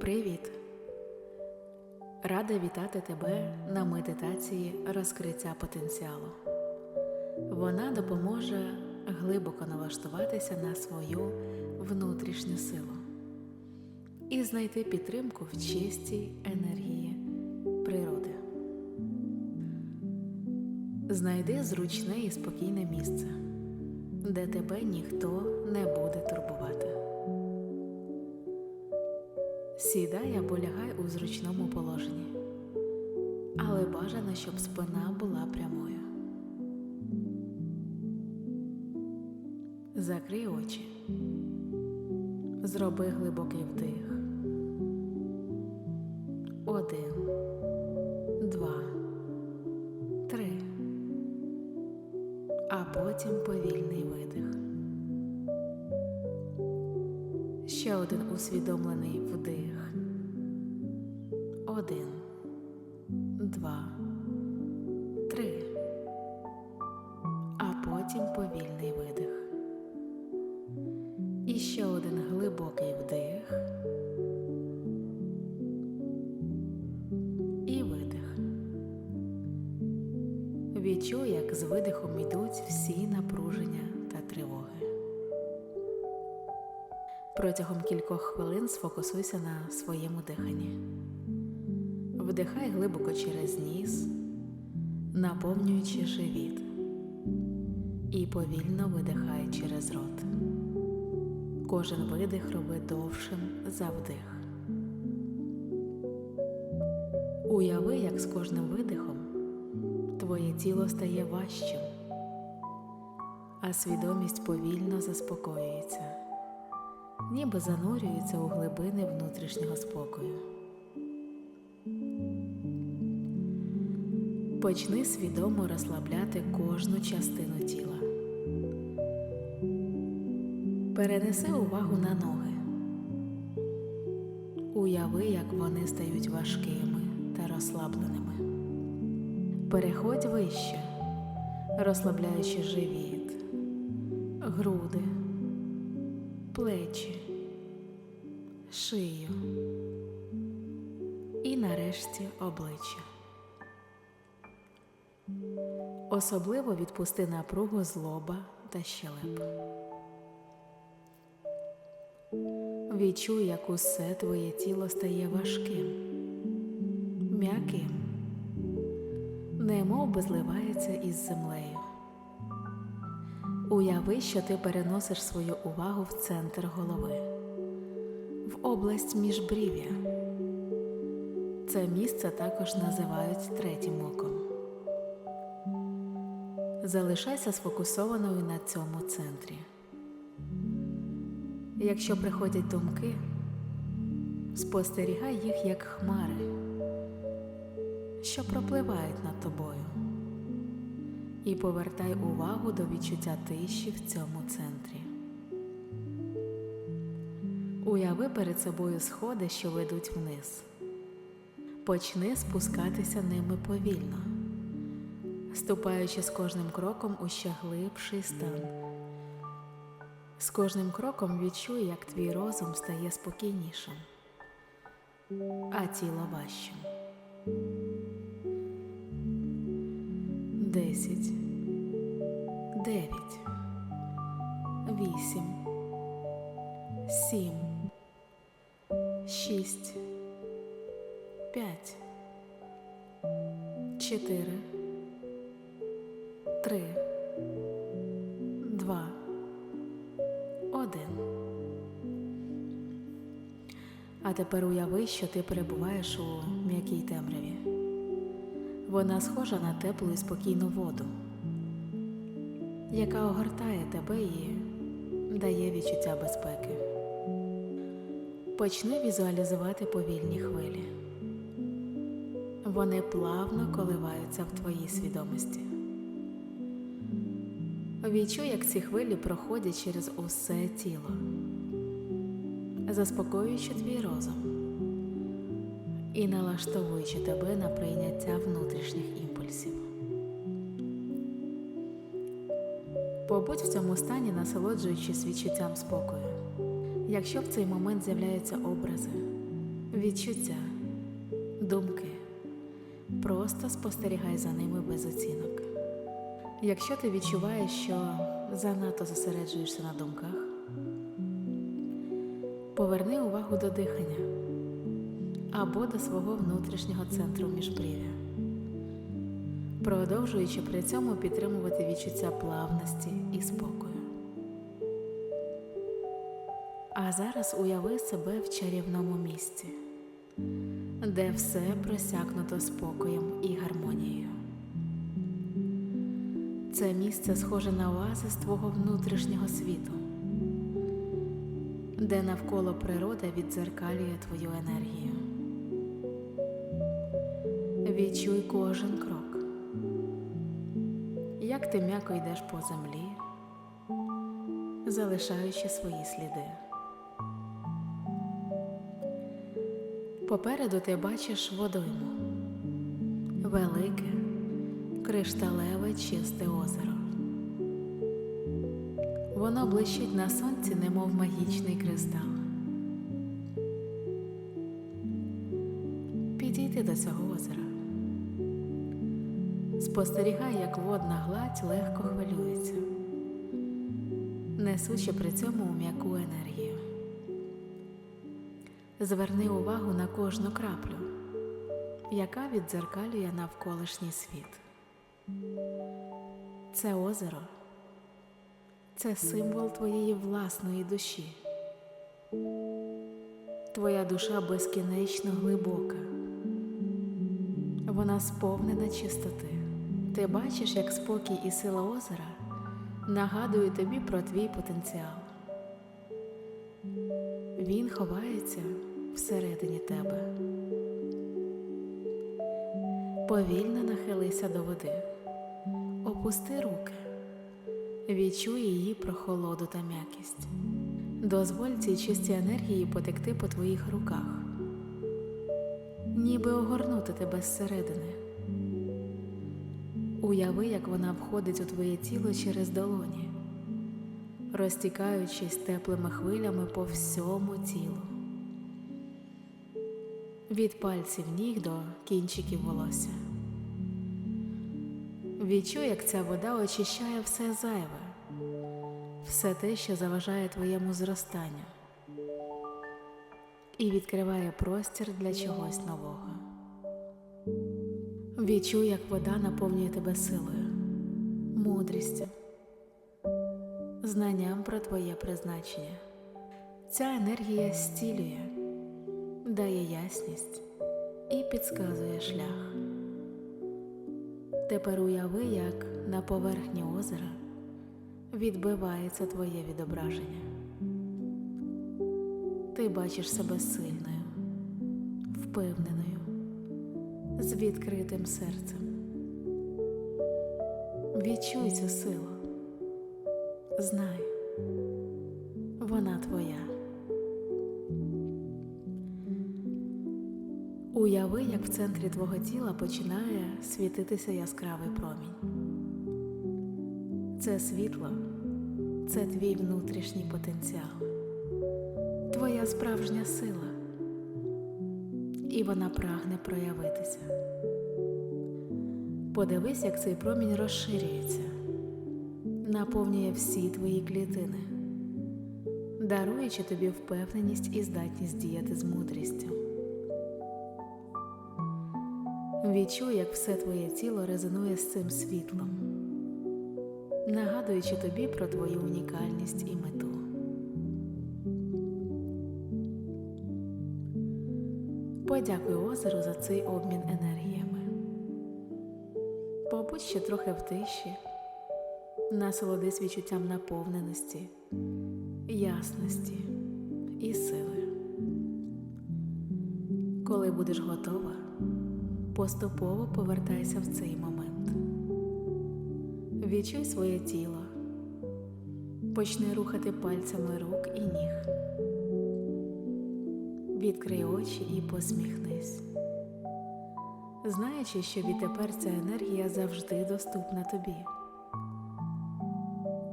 Привіт! Рада вітати тебе на медитації розкриття потенціалу. Вона допоможе глибоко налаштуватися на свою внутрішню силу і знайти підтримку в чистій енергії природи. Знайди зручне і спокійне місце, де тебе ніхто не буде турбувати. Сідай або лягай у зручному положенні, але бажано, щоб спина була прямою. Закрий очі. Зроби глибокий вдих. Один, два, три. А потім повільний видих. Ще один усвідомлений вдих. Один, два, три. А потім повільний видих. І ще один глибокий вдих. І видих. Відчуй, як з видихом йдуть всі напруження та тривоги. Протягом кількох хвилин сфокусуйся на своєму диханні. Вдихай глибоко через ніс, наповнюючи живіт, і повільно видихай через рот. Кожен видих роби довшим за вдих. Уяви, як з кожним видихом твоє тіло стає важчим, а свідомість повільно заспокоюється ніби занурюється у глибини внутрішнього спокою. Почни свідомо розслабляти кожну частину тіла. Перенеси увагу на ноги. Уяви, як вони стають важкими та розслабленими. Переходь вище, розслабляючи живіт, груди плечі, шию і нарешті обличчя. Особливо відпусти напругу з лоба та щелеп. Відчуй, як усе твоє тіло стає важким, м'яким, немов би зливається із землею. Уяви, що ти переносиш свою увагу в центр голови, в область міжбрів'я. Це місце також називають третім оком. Залишайся сфокусованою на цьому центрі. Якщо приходять думки, спостерігай їх як хмари, що пропливають над тобою і повертай увагу до відчуття тиші в цьому центрі. Уяви перед собою сходи, що ведуть вниз. Почни спускатися ними повільно, ступаючи з кожним кроком у ще глибший стан. З кожним кроком відчуй, як твій розум стає спокійнішим, а тіло важчим. Десять, дев'ять, вісім, сім, шість, п'ять, чотири, три, два, один. А тепер уяви, що ти перебуваєш у м'якій темряві. Вона схожа на теплу і спокійну воду, яка огортає тебе і дає відчуття безпеки. Почни візуалізувати повільні хвилі. Вони плавно коливаються в твоїй свідомості. Відчуй, як ці хвилі проходять через усе тіло, заспокоюючи твій розум і налаштовуючи тебе на прийняття внутрішніх імпульсів. Побудь в цьому стані, насолоджуючись відчуттям спокою. Якщо в цей момент з'являються образи, відчуття, думки. Просто спостерігай за ними без оцінок. Якщо ти відчуваєш, що занадто зосереджуєшся на думках, поверни увагу до дихання або до свого внутрішнього центру міжбрів'я, продовжуючи при цьому підтримувати відчуття плавності і спокою. А зараз уяви себе в чарівному місці, де все просякнуто спокоєм і гармонією. Це місце схоже на оазис твого внутрішнього світу, де навколо природа віддзеркалює твою енергію. Відчуй кожен крок, як ти м'яко йдеш по землі, залишаючи свої сліди. Попереду ти бачиш водойму, велике, кришталеве чисте озеро. Воно блищить на сонці, немов магічний кристал. Підійди до цього озера. Спостерігай, як водна гладь легко хвилюється, несучи при цьому м'яку енергію. Зверни увагу на кожну краплю, яка віддзеркалює навколишній світ. Це озеро це символ твоєї власної душі. Твоя душа безкінечно глибока. Вона сповнена чистоти. Ти бачиш, як спокій і сила озера нагадують тобі про твій потенціал. Він ховається всередині тебе. Повільно нахилися до води, опусти руки, відчуй її прохолоду та м'якість. Дозволь цій чистій енергії потекти по твоїх руках, ніби огорнути тебе зсередини. Уяви, як вона входить у твоє тіло через долоні, розтікаючись теплими хвилями по всьому тілу. Від пальців ніг до кінчиків волосся. Відчуй, як ця вода очищає все зайве, все те, що заважає твоєму зростанню, і відкриває простір для чогось нового. Відчуй, як вода наповнює тебе силою, мудрістю, знанням про твоє призначення. Ця енергія зцілює, дає ясність і підказує шлях. Тепер уяви, як на поверхні озера відбивається твоє відображення. Ти бачиш себе сильною, впевненою, з відкритим серцем. Відчуй цю силу. Знай, вона твоя. Уяви, як в центрі твого тіла починає світитися яскравий промінь. Це світло, це твій внутрішній потенціал, твоя справжня сила, і вона прагне проявитися. Подивись, як цей промінь розширюється, наповнює всі твої клітини, даруючи тобі впевненість і здатність діяти з мудрістю. Відчуй, як все твоє тіло резонує з цим світлом, нагадуючи тобі про твою унікальність і мету. Подякуй озеру за цей обмін енергіями. Побудь ще трохи в тиші, насолодись відчуттям наповненості, ясності і сили. Коли будеш готова, поступово повертайся в цей момент. Відчуй своє тіло, почни рухати пальцями рук і ніг. Відкрий очі і посміхнись, знаючи, що відтепер ця енергія завжди доступна тобі,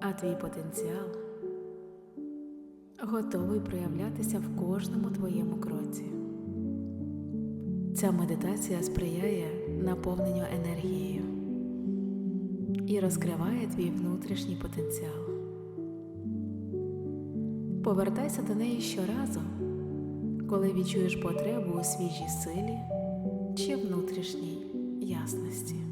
а твій потенціал готовий проявлятися в кожному твоєму кроці. Ця медитація сприяє наповненню енергією і розкриває твій внутрішній потенціал. Повертайся до неї щоразу, коли відчуєш потребу у свіжій силі чи внутрішній ясності.